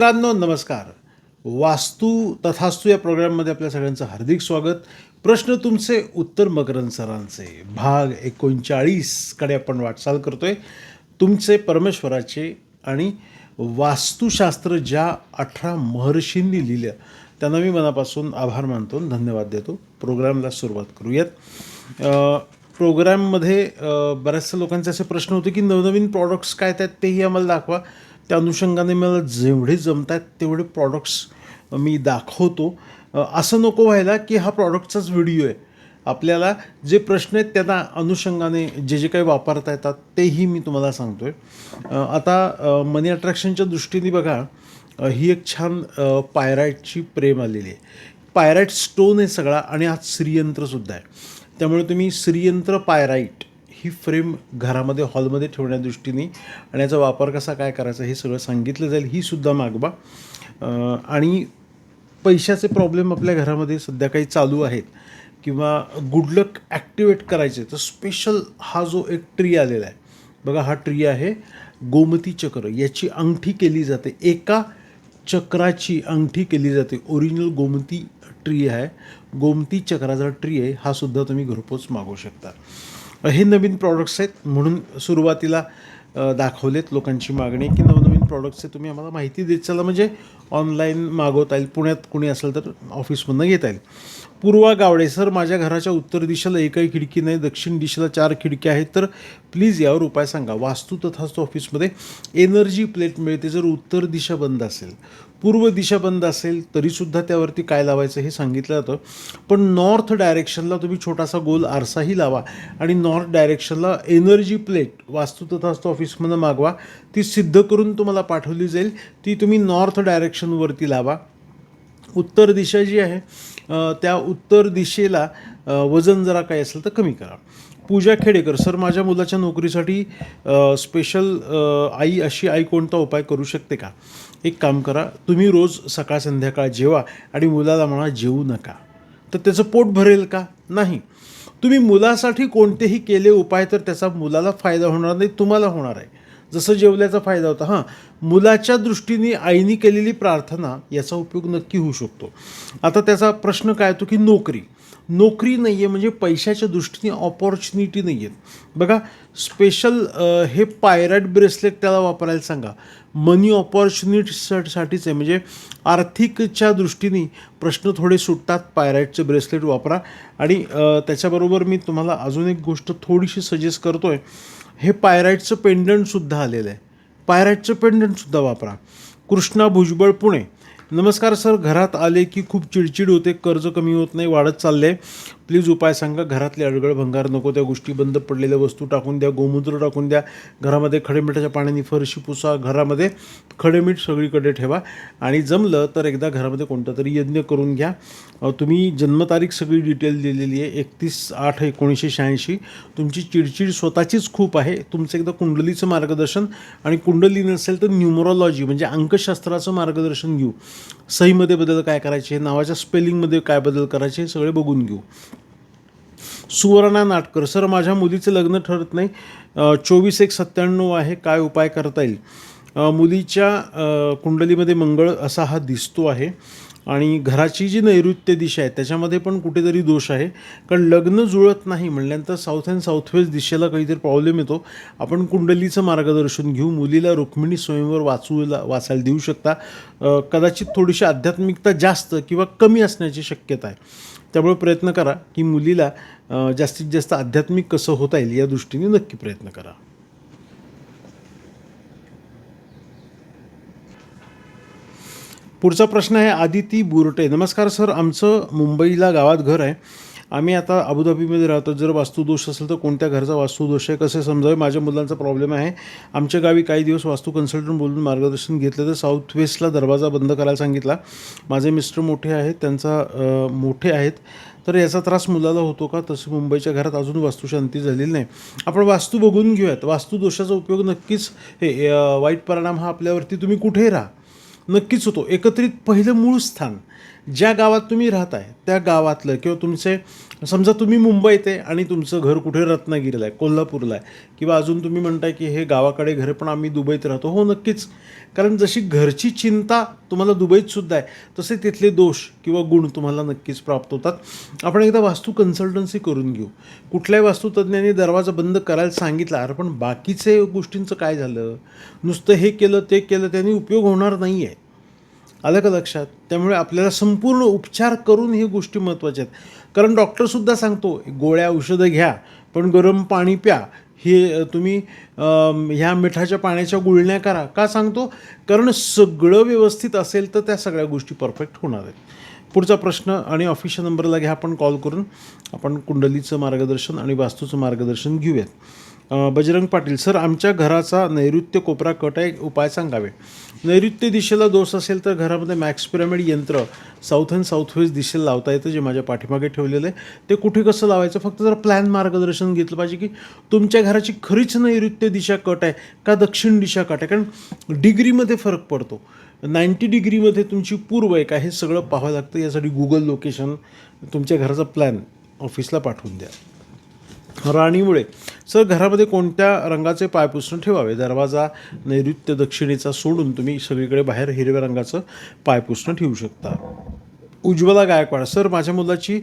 मित्रांनो नमस्कार. वास्तू तथास्तू या प्रोग्राममध्ये आपल्या सगळ्यांचं हार्दिक स्वागत. प्रश्न तुमचे उत्तर मकरंद सरांचे. भाग एकोणचाळीसकडे आपण वाटचाल करतोय. तुमचे परमेश्वराचे आणि वास्तुशास्त्र ज्या अठरा महर्षींनी लिहिलं त्यांना मी मनापासून आभार मानतो धन्यवाद देतो. प्रोग्रामला सुरुवात करूयात. प्रोग्राममध्ये बऱ्याचशा लोकांचे असे प्रश्न होते की नवनवीन प्रॉडक्ट्स काय आहेत तेही आम्हाला दाखवा. त्या अनुषंगाने मला जेवढे जमत आहेत तेवढे प्रॉडक्ट्स मी दाखवतो. असं नको व्हायला की हा प्रॉडक्टचाच व्हिडिओ आहे. आपल्याला जे प्रश्न आहेत त्यांना अनुषंगाने जे जे काही वापरता येतात तेही मी तुम्हाला सांगतो आहे आता मनी अट्रॅक्शनच्या दृष्टीने बघा ही एक छान पायराईटची प्रेम आलेली आहे. पायराईट स्टोन आहे सगळा आणि आज श्रीयंत्रसुद्धा आहे. त्यामुळे तुम्ही श्रीयंत्र पायराईट ही फ्रेम घरामध्ये हॉलमध्ये ठेवण्या दृष्टीने आणि याचा वापर कसा काय करायचा हे सगळं सांगितलं जाईल ही सुद्धा मागवा. आणि पैशाचे प्रॉब्लेम आपल्या घरामध्ये सध्या काही चालू आहेत किंवा गुडलक ॲक्टिवेट करायचे तर स्पेशल हा जो एक ट्री आलेला आहे. बघा हा ट्री आहे गोमती चक्र. याची अंगठी केली जाते. एका चक्राची अंगठी केली जाते. ओरिजिनल गोमती ट्री आहे. गोमती चक्राचा ट्री आहे. हा सुद्धा तुम्ही घरपोच मागवू शकता. हे नवीन प्रॉडक्ट्स आहेत म्हणून सुरुवातीला दाखवलेत लोकांची मागणी की नवनवीन प्रॉडक्ट्स आहे तुम्ही आम्हाला माहिती देत चला. म्हणजे ऑनलाईन मागवता येईल. पुण्यात कुणी असेल तर ऑफिसमधनं घेता येईल. पूर्वा गावडे सर माझ्या घराच्या उत्तर दिशेला एकही खिडकी नाही दक्षिण दिशेला चार खिडक्या आहेत. तर प्लीज यावर उपाय सांगा. वास्तू तथास्तू ऑफिसमध्ये एनर्जी प्लेट मिळते जर उत्तर दिशा बंद असेल. पूर्व दिशा बंद असेल तरीसुद्धा त्यावरती काय लावायचं हे सांगितलं जातं. पण नॉर्थ डायरेक्शनला तुम्ही छोटासा गोल आरसाही लावा आणि नॉर्थ डायरेक्शनला एनर्जी प्लेट वास्तू तथास्तू ऑफिसमधून मागवा. ती सिद्ध करून तुम्हाला पाठवली जाईल. ती तुम्ही नॉर्थ डायरेक्शनवरती लावा. उत्तर दिशा जी आहे त्या उत्तर दिशेला वजन जरा काही असेल तर कमी करा. पूजा खेडेकर सर माझ्या मुलाच्या नोकरीसाठी स्पेशल आई अशी आई कोणता उपाय करू शकते का? एक काम करा तुम्ही रोज सकाळ संध्याकाळ जेवा आणि मुलाला म्हणा जेवू नका. तर त्याचं पोट भरेल का? नाही. तुम्ही मुलासाठी कोणतेही केले उपाय तर त्याचा मुलाला फायदा होणार नाही तुम्हाला होणार आहे. जसं जेवल्याचा फायदा होता. हां मुलाच्या दृष्टीने आईने केलेली प्रार्थना याचा उपयोग नक्की होऊ शकतो. आता त्याचा प्रश्न काय येतो की नोकरी. नोकरी नाही आहे म्हणजे पैशाच्या दृष्टीने ऑपॉर्च्युनिटी नाही आहेत बघा स्पेशल हे पायरट ब्रेसलेट त्याला वापरायला सांगा. मनी ऑपॉर्च्युनिटीसाठीच आहे. म्हणजे आर्थिकच्या दृष्टीने प्रश्न थोडे सुटतात पायराईटचे ब्रेसलेट वापरा. आणि त्याच्याबरोबर मी तुम्हाला अजून एक गोष्ट थोडीशी सजेस्ट करतो आहे हे पायराईटचं पेंडंटसुद्धा आलेलं आहे. पायराईटचं पेंडंटसुद्धा वापरा. कृष्णा भुजबळ पुणे. नमस्कार सर घरात आले की खूप चिडचिड होते कर्ज कमी होत नाही वाढत चालले. आहे प्लीज उपाय सांगा घरातले अडगळ भंगार नको त्या गोष्टी बंद पडलेल्या वस्तू टाकून द्या गोमूत्र टाकून द्या घरामध्ये खडेमिठाच्या पाण्याने फरशी पुसा घरामध्ये खडेमीठ सगळीकडे ठेवा. आणि जमलं तर एकदा घरामध्ये कोणता तरी यज्ञ करून घ्या. तुम्ही जन्मतारीख सगळी डिटेल दिलेली आहे एकतीस आठ एकोणीसशे शहाऐंशी. तुमची चिडचिड स्वतःचीच खूप आहे तुमचं एकदा कुंडलीचं मार्गदर्शन. आणि कुंडली नसेल तर न्युमरोलॉजी म्हणजे अंकशास्त्राचं मार्गदर्शन घेऊ. सहीमध्ये बदल काय करायचे नावाच्या स्पेलिंगमध्ये काय बदल करायचे सगळे बघून घेऊ. सुवर्णा नाटकर सर माझ्या मुलीचं लग्न ठरत नाही. चोवीस एक सत्त्याण्णव आहे. काय उपाय करता येईल? मुलीच्या कुंडलीमध्ये मंगळ असा हा दिसतो आहे. आणि घराची जी नैऋत्य दिशा आहे त्याच्यामध्ये पण कुठेतरी दोष आहे. कारण लग्न जुळत नाही म्हणल्यानंतर साऊथ अँड साऊथ वेस्ट दिशेला काहीतरी प्रॉब्लेम येतो. आपण कुंडलीचं मार्गदर्शन घेऊ मुलीला रुक्मिणी स्वयंवर वाचूला वाचायला देऊ शकता. कदाचित थोडीशी आध्यात्मिकता जास्त किंवा कमी असण्याची शक्यता आहे. त्यामुळे प्रयत्न करा की मुलीला जास्तीत जास्त आध्यात्मिक कसं होता येईल या दृष्टीने नक्की प्रयत्न करा. पुढचा प्रश्न आहे आदिती बुरटे. नमस्कार सर आमचं मुंबईला गावात घर आहे. आम्ही आता अबुधाबीमध्ये राहतो. जर वास्तुदोष असेल तर कोणत्या घरचा वास्तुदोष आहे कसे समजावे? माझ्या मुलांचा प्रॉब्लेम आहे. आमच्या गावी काही दिवस वास्तू कन्सल्टंट बोलून मार्गदर्शन घेतलं तर साऊथ वेस्टला दरवाजा बंद करायला सांगितला. माझे मिस्टर मोठे आहेत त्यांचा मोठे आहेत. तर याचा त्रास मुलाला होतो का? तसं मुंबईच्या घरात अजून वास्तुशांती झालेली नाही. आपण वास्तू बघून घेऊयात. वास्तुदोषाचा उपयोग नक्कीच हे वाईट परिणाम हा आपल्यावरती. तुम्ही कुठेही राहा? नक्कीच होतो. एकत्रित पहिलं मूळ स्थान. ज्या गावात तुम्ही राहताय त्या गावातलं किंवा तुमचे समजा तुम्ही मुंबईत आहे आणि तुमचं घर कुठे रत्नागिरीला आहे कोल्हापूरला आहे किंवा अजून तुम्ही म्हणताय की हे गावाकडे घर पण आम्ही दुबईत राहतो. हो नक्कीच. कारण जशी घरची चिंता तुम्हाला दुबईतसुद्धा आहे तसे तिथले दोष किंवा गुण तुम्हाला नक्कीच प्राप्त होतात. आपण एकदा वास्तू कन्सल्टन्सी करून घेऊ. कुठल्याही वास्तुतज्ञांनी दरवाजा बंद करायला सांगितला अरे पण बाकीचे गोष्टींचं काय झालं? नुसतं हे केलं ते केलं त्यांनी उपयोग होणार नाही आहे आलं का लक्षात? त्यामुळे आपल्याला संपूर्ण उपचार करून ही गोष्टी महत्त्वाच्या आहेत. कारण डॉक्टरसुद्धा सांगतो गोळ्या औषधं घ्या पण गरम पाणी प्या. हे तुम्ही ह्या मिठाच्या पाण्याच्या गुळण्या करा. का सांगतो? कारण सगळं व्यवस्थित असेल तर त्या सगळ्या गोष्टी परफेक्ट होणार आहेत. पुढचा प्रश्न आणि ऑफिशियल नंबरला घ्या आपण कॉल करून आपण कुंडलीचं मार्गदर्शन आणि वास्तूचं मार्गदर्शन घेऊयात. बजरंग पाटील सर आमच्या घराचा नैऋत्य कोपरा कट आहे उपाय सांगावे. नैऋत्य दिशेला दोष असेल तर घरामध्ये मॅक्स पिरामिड यंत्र साऊथ अँड साऊथ वेस्ट दिशेला लावता येतं जे माझ्या पाठीमागे ठेवलेलं आहे. ते कुठे कसं लावायचं? फक्त जरा प्लॅन मार्गदर्शन घेतलं पाहिजे की तुमच्या घराची खरीच नैऋत्य दिशा कट आहे का दक्षिण दिशा कट आहे? कारण डिग्रीमध्ये फरक पडतो. नाईंटी डिग्रीमध्ये तुमची पूर्व आहे का हे सगळं पाहावं लागतं. यासाठी गुगल लोकेशन तुमच्या घराचा प्लॅन ऑफिसला पाठवून द्या. राणीमुळे सर घरामध्ये कोणत्या रंगाचे पायपुसणं ठेवावे? दरवाजा नैऋत्य दक्षिणेचा सोडून तुम्ही सगळीकडे बाहेर हिरव्या रंगाचं पायपुसणं ठेवू शकता. उज्ज्वला गायकवाड सर माझ्या मुलाची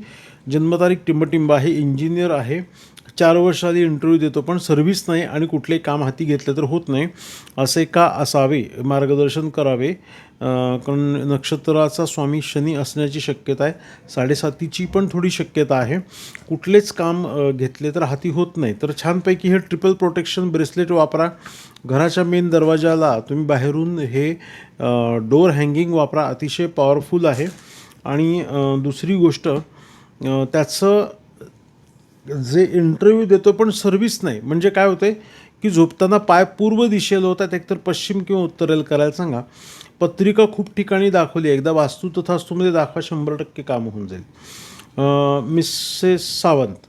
जन्मतारीख टिंबटिंब आहे इंजिनियर आहे. चार वर्ष आधी इंटरव्ह्यू देतो पण सर्व्हिस नाही आणि कुठलेही काम हाती घेतलं तर होत नाही. असे का असावे? मार्गदर्शन करावे. कारण नक्षत्राचा स्वामी शनी असण्याची शक्यता आहे. साडेसातीची पण थोडी शक्यता आहे. कुठलेच काम घेतले तर हाती होत नाही. तर छानपैकी हे ट्रिपल प्रोटेक्शन ब्रेसलेट वापरा. घराच्या मेन दरवाजाला तुम्ही बाहेरून हे डोअर हँगिंग वापरा. अतिशय पॉवरफुल आहे. आणि दुसरी गोष्ट त्याचं जे इंटरव्ह्यू देतो पण सर्व्हिस नाही. म्हणजे काय होतंय की झोपताना पाय पूर्व दिशेला होतात एकतर पश्चिम किंवा उत्तरेला करायला सांगा. पत्रिका खूप ठिकाणी दाखवली. एकदा वास्तू तथास्तूमध्ये दाखवा शंभर टक्के काम होऊन जाईल. मिसेस सावंत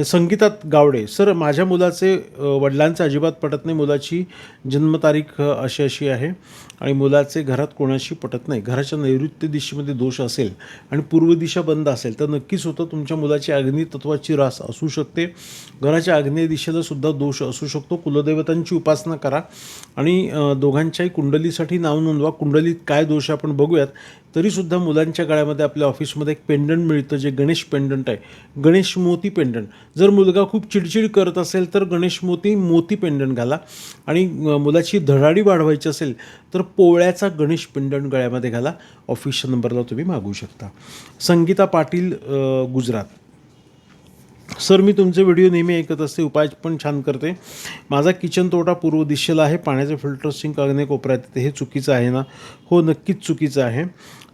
संगीतात गावडे. सर माझ्या मुलाचे वडिलांचे अजिबात पटत नाही. मुलाची जन्मतारीख अशी अशी आहे आणि मुलाचे घरात कोणाशी पटत नाही. घराच्या नैऋत्य दिशेमध्ये दोष असेल आणि पूर्व दिशा बंद असेल तर नक्कीच होतं तुमच्या मुलाची अग्नी तत्वाची रास असू शकते. घराच्या आग्नेय दिशेला सुद्धा दोष असू शकतो. कुलदैवतांची उपासना करा आणि दोघांच्याही कुंडलीसाठी नाव नोंदवा. कुंडलीत काय दोष आहे आपण बघूयात. तरीसुद्धा मुलांच्या गळ्यामध्ये आपल्या ऑफिसमध्ये एक पेंडंट मिळतं जे गणेश पेंडंट आहे. गणेश मोती पेंडंट जर मुलगा खूप चिडचिड करत असेल तर गणेश मोती मोती पेंडंट घाला. आणि मुलाची धडाडी वाढवायची असेल तर पोळ्याचा गणेश पेंडंट गळ्यामध्ये घाला. ऑफिसच्या नंबरला तुम्ही मागू शकता. संगीता पाटील गुजरात. सर मी तुमचे व्हिडिओ नेहमी ऐकत असते उपाय पण छान करते. माझा किचन तोटा पूर्व दिशेला आहे पाण्याचे फिल्टर सिंक अग्ने कोपऱ्यात येते हे चुकीचं आहे ना? हो नक्कीच चुकीचं आहे.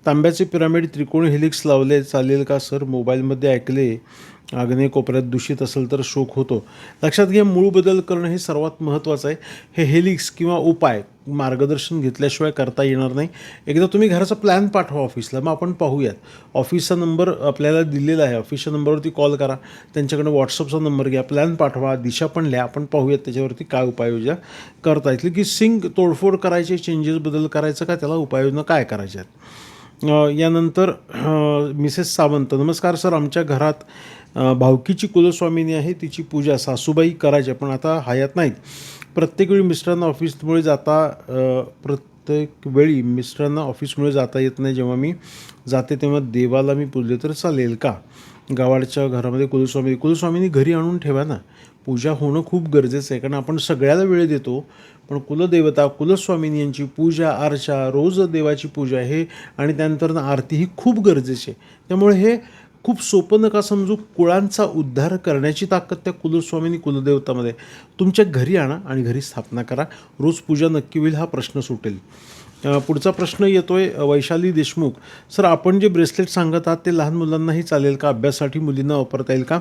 तांब्याचे पिरामिड त्रिकोणी हेलिक्स लावले चालेल का सर? मोबाईलमध्ये ऐकले. आग्नेय कोपऱ्यात दूषित असेल तर शोक होतो. लक्षात घ्या मूळ बदल करणं हे सर्वात महत्त्वाचं आहे. हे हेलिक्स किंवा उपाय मार्गदर्शन घेतल्याशिवाय करता येणार नाही. एकदा तुम्ही घराचा प्लॅन पाठवा ऑफिसला मग आपण पाहूयात. ऑफिसचा नंबर आपल्याला दिलेला आहे. ऑफिसच्या नंबरवरती कॉल करा. त्यांच्याकडे व्हॉट्सअपचा नंबर घ्या. प्लॅन पाठवा. दिशा पण लिहा. आपण पाहूयात त्याच्यावरती काय उपाययोजना करता येतील. की सिंक तोडफोड करायचे चेंजेस बदल करायचं का? त्याला उपाययोजना काय करायच्या आहेत यानंतर मिसेस सावंत नमस्कार सर आमच्या घरात भावकीची कुलस्वामिनी आहे तिची पूजा सासूबाई करायची पण आता हयात नाहीत. प्रत्येक वेळी मिस्टरांना ऑफिसमुळे जाता प्रत्येक वेळी मिस्टरांना ऑफिसमुळे जाता येत नाही जेव्हा मी जाते तेव्हा देवाला मी पूजले तर चालेल का? गावाडच्या घरामध्ये कुलस्वामी कुलस्वामीनी घरी आणून ठेवा ना. पूजा होणं खूप गरजेचं आहे कारण आपण सगळ्याला वेळ देतो पण कुलदेवता कुलस्वामिनी यांची पूजा आरशा रोज देवाची पूजा हे आणि त्यानंतर आरती ही खूप गरजेची आहे. त्यामुळे हे खूप सोपं नका समजू कुळांचा उद्धार करण्याची ताकद त्या कुलस्वामिनी कुलदेवतामध्ये. तुमच्या घरी आणा आणि घरी स्थापना करा. रोज पूजा नक्की होईल हा प्रश्न सुटेल. पुढचा प्रश्न येतोय आहे वैशाली देशमुख. सर आपण जे ब्रेसलेट सांगत आहात ते लहान मुलांनाही चालेल का? अभ्यासासाठी मुलींना वापरता येईल का?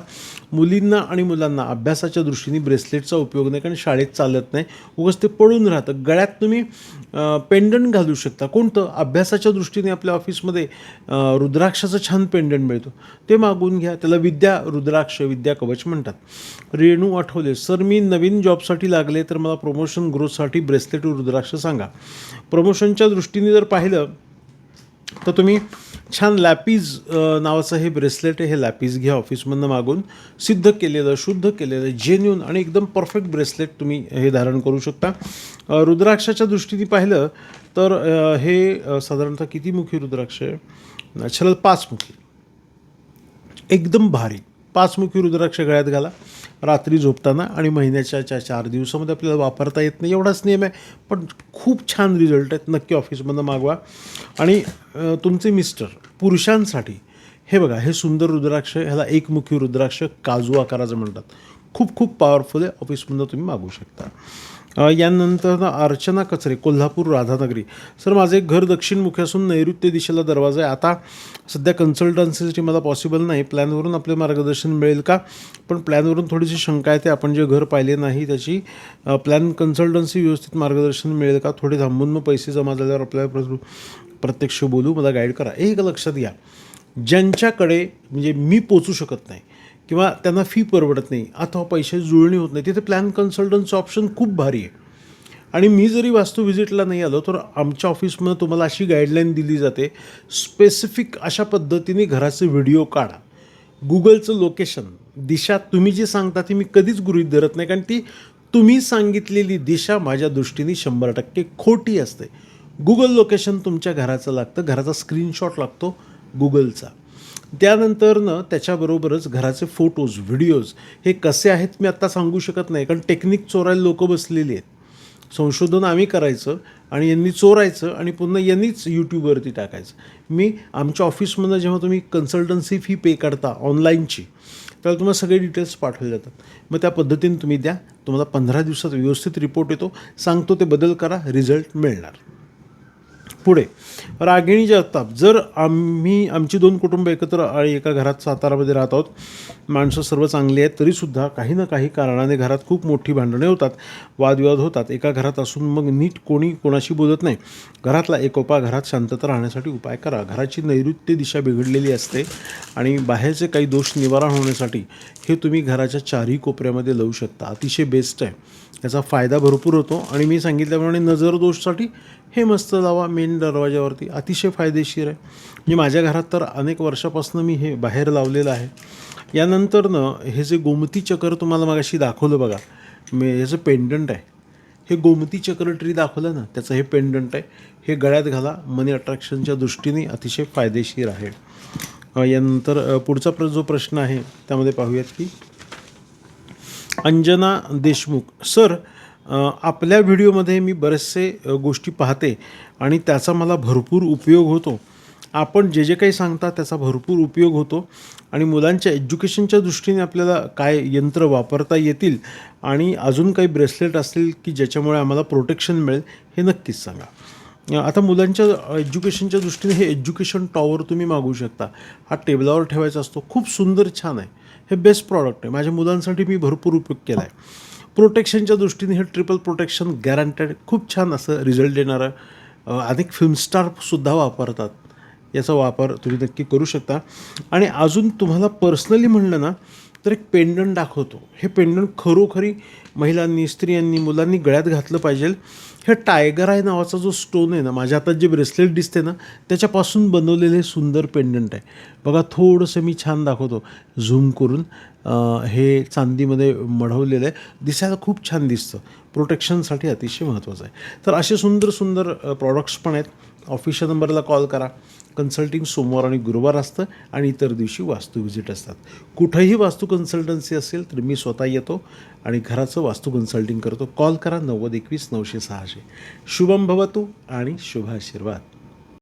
मुलींना आणि मुलांना अभ्यासाच्या दृष्टीने ब्रेसलेटचा उपयोग नाही कारण शाळेत चालत नाही. उगाच ते पडून राहतं. गळ्यात तुम्ही पेंडंट घालू शकता. कोणतं? अभ्यासाच्या दृष्टीने आपल्या ऑफिसमध्ये रुद्राक्षाचं छान पेंडंट मिळतो. ते मागून घ्या. त्याला विद्या रुद्राक्ष विद्या कवच म्हणतात. रेणू आठवले सर मी नवीन जॉबसाठी लागले तर मला प्रमोशन ग्रोथसाठी ब्रेसलेट रुद्राक्ष सांगा. प्रमोशन फंक्शनच्या दृष्टीने जर पाहिलं तर तुम्ही छान लॅपीज नावाचं हे ब्रेसलेट आहे हे लॅपीज घ्या ऑफिसमधनं मागून. सिद्ध केलेलं शुद्ध केलेलं जेन्युन आणि एकदम परफेक्ट ब्रेसलेट तुम्ही हे धारण करू शकता. रुद्राक्षाच्या दृष्टीने पाहिलं तर हे साधारणतः किती मुखी रुद्राक्ष आहे? छल पाचमुखी एकदम भारी. पाचमुखी रुद्राक्ष गळ्यात घाला. रात्री झोपताना आणि महिन्याच्या चार दिवसामध्ये आपल्याला वापरता येत नाही. एवढाच नियम आहे. पण खूप छान रिझल्ट आहेत. नक्की ऑफिसमधनं मागवा. आणि तुमचे मिस्टर पुरुषांसाठी हे बघा हे सुंदर रुद्राक्ष ह्याला एकमुखी रुद्राक्ष काजू आकाराचं म्हणतात. खूप खूप पॉवरफुल आहे. ऑफिसमधनं तुम्ही मागू शकता. यानंतर ना अर्चना कचरे कोल्हापूर राधानगरी. सर माझे घर दक्षिणमुखी असून नैऋत्य दिशेला दरवाजा आहे. आता सध्या कन्सल्टन्सीसाठी मला पॉसिबल नाही. प्लॅनवरून आपले मार्गदर्शन मिळेल का? पण प्लॅनवरून थोडीशी शंका येते आपण जे घर पाहिले नाही त्याची प्लॅन कन्सल्टन्सी व्यवस्थित मार्गदर्शन मिळेल का? थोडे थांबून मग पैसे जमा झाल्यावर आपल्याला प्र- प्रत्यक्ष बोलू. मला गाईड करा. एक लक्षात घ्या. ज्यांच्याकडे म्हणजे मी पोचू शकत नाही किंवा त्यांना फी परवडत नाही. अथवा पैशाची जुळणी होत नाही. तिथे प्लॅन कन्सल्टन्टचं ऑप्शन खूप भारी आहे. आणि मी जरी वास्तू व्हिजिटला नाही आलो तर आमच्या ऑफिसमध्ये तुम्हाला अशी गाईडलाईन दिली जाते. स्पेसिफिक अशा पद्धतीने घराचे व्हिडिओ काढा. गुगलचं लोकेशन दिशा तुम्ही जी सांगता ती मी कधीच गृहीत धरत नाही. कारण ती तुम्ही सांगितलेली दिशा माझ्या दृष्टीने शंभर टक्के खोटी असते. गुगल लोकेशन तुमच्या घराचं लागतं. घराचा स्क्रीनशॉट लागतो गुगलचा त्यानंतरनं त्याच्याबरोबरच घराचे फोटोज व्हिडिओज हे कसे आहेत मी आत्ता सांगू शकत नाही. कारण टेक्निक चोरायला लोक बसलेली आहेत. संशोधन आम्ही करायचं आणि यांनी चोरायचं आणि पुन्हा यांनीच यूट्यूबवरती टाकायचं. मी आमच्या ऑफिसमधनं जेव्हा तुम्ही कन्सल्टन्सी फी पे करता ऑनलाईनची त्याला तुम्हाला सगळे डिटेल्स पाठवले जातात. मग त्या पद्धतीने तुम्ही द्या. तुम्हाला पंधरा दिवसात व्यवस्थित रिपोर्ट येतो. सांगतो ते बदल करा. रिझल्ट मिळणार. पुढे. रागिणी जगताप जर आम्ही आमची दोन कुटुंब एकत्र आणि एका घरात सातारामध्ये राहत आहोत माणसं सर्व चांगली आहेत तरीसुद्धा काही ना काही कारणाने घरात खूप मोठी भांडणे होतात वादविवाद होतात. एका घरात असून मग नीट कोणी कोणाशी बोलत नाही. घरातला एकोपा घरात शांतता राहण्यासाठी उपाय करा. घराची नैऋत्य दिशा बिघडलेली असते आणि बाहेरचे काही दोष निवारण होण्यासाठी हे तुम्ही घराच्या चारही कोपऱ्यामध्ये लावू शकता. अतिशय बेस्ट आहे. त्याचा फायदा भरपूर होतो. आणि मी सांगितल्याप्रमाणे नजर दोषसाठी हे मस्त लावा मेन दरवाजावरती अतिशय फायदेशीर आहे. म्हणजे माझ्या घरात तर अनेक वर्षापासून मी हे बाहेर लावलेलं आहे. यानंतरनं हे जे गोमती चक्र तुम्हाला मगाशी दाखवलं बघा. मी ह्याचं पेंडंट आहे हे गोमती चक्र ट्री दाखवलं ना त्याचं हे पेंडंट आहे. हे गळ्यात घाला. मनी अट्रॅक्शनच्या दृष्टीने अतिशय फायदेशीर आहे. यानंतर पुढचा प्र जो प्रश्न आहे त्यामध्ये पाहूयात की अंजना देशमुख. सर आपल्या व्हिडिओमध्ये मी बरेचसे गोष्टी पाहते आणि त्याचा मला भरपूर उपयोग होतो. आपण जे जे काही सांगता त्याचा भरपूर उपयोग होतो आणि मुलांच्या एज्युकेशनच्या दृष्टीने आपल्याला काय यंत्र वापरता येतील आणि अजून काही ब्रेसलेट असतील की ज्याच्यामुळे आम्हाला प्रोटेक्शन मिळेल हे नक्कीच सांगा. आता मुलांच्या एज्युकेशनच्या दृष्टीने हे एज्युकेशन टॉवर तुम्ही मागवू शकता. हा टेबलावर ठेवायचा असतो. खूप सुंदर छान आहे. हे बेस्ट प्रॉडक्ट आहे. माझ्या मुलांसाठी मी भरपूर उपयोग केला आहे प्रोटेक्शनच्या दृष्टीने हे ट्रिपल प्रोटेक्शन गॅरंटेड खूप छान असं रिझल्ट देणारं अनेक फिल्मस्टारसुद्धा वापरतात. याचा वापर तुम्ही नक्की करू शकता. आणि अजून तुम्हाला पर्सनली म्हणलं ना तर एक पेंडंट दाखवतो. हे पेंडंट खरोखरी महिलांनी स्त्रियांनी मुलांनी गळ्यात घातलं पाहिजे. हे टायगर आहे नावाचा जो स्टोन आहे ना माझ्या हातात जे ब्रेसलेट दिसते ना त्याच्यापासून बनवलेले हे सुंदर पेंडंट आहे. बघा थोडंसं मी छान दाखवतो. झूम करून हे चांदीमध्ये मढवलेलं आहे. दिसायला खूप छान दिसतं. प्रोटेक्शनसाठी अतिशय महत्त्वाचं आहे. तर असे सुंदर सुंदर प्रॉडक्ट्स पण आहेत. ऑफिशियल नंबरला कॉल करा. कन्सल्टिंग सोमवार आणि गुरुवार असतं आणि इतर दिवशी वास्तू व्हिजिट असतात. कुठंही वास्तू कन्सल्टन्सी असेल तर मी स्वतः येतो आणि घराचं वास्तू कन्सल्टिंग करतो. कॉल करा नव्वद एकवीस नऊशे सहाशे. शुभम भवतू आणि शुभ आशीर्वाद.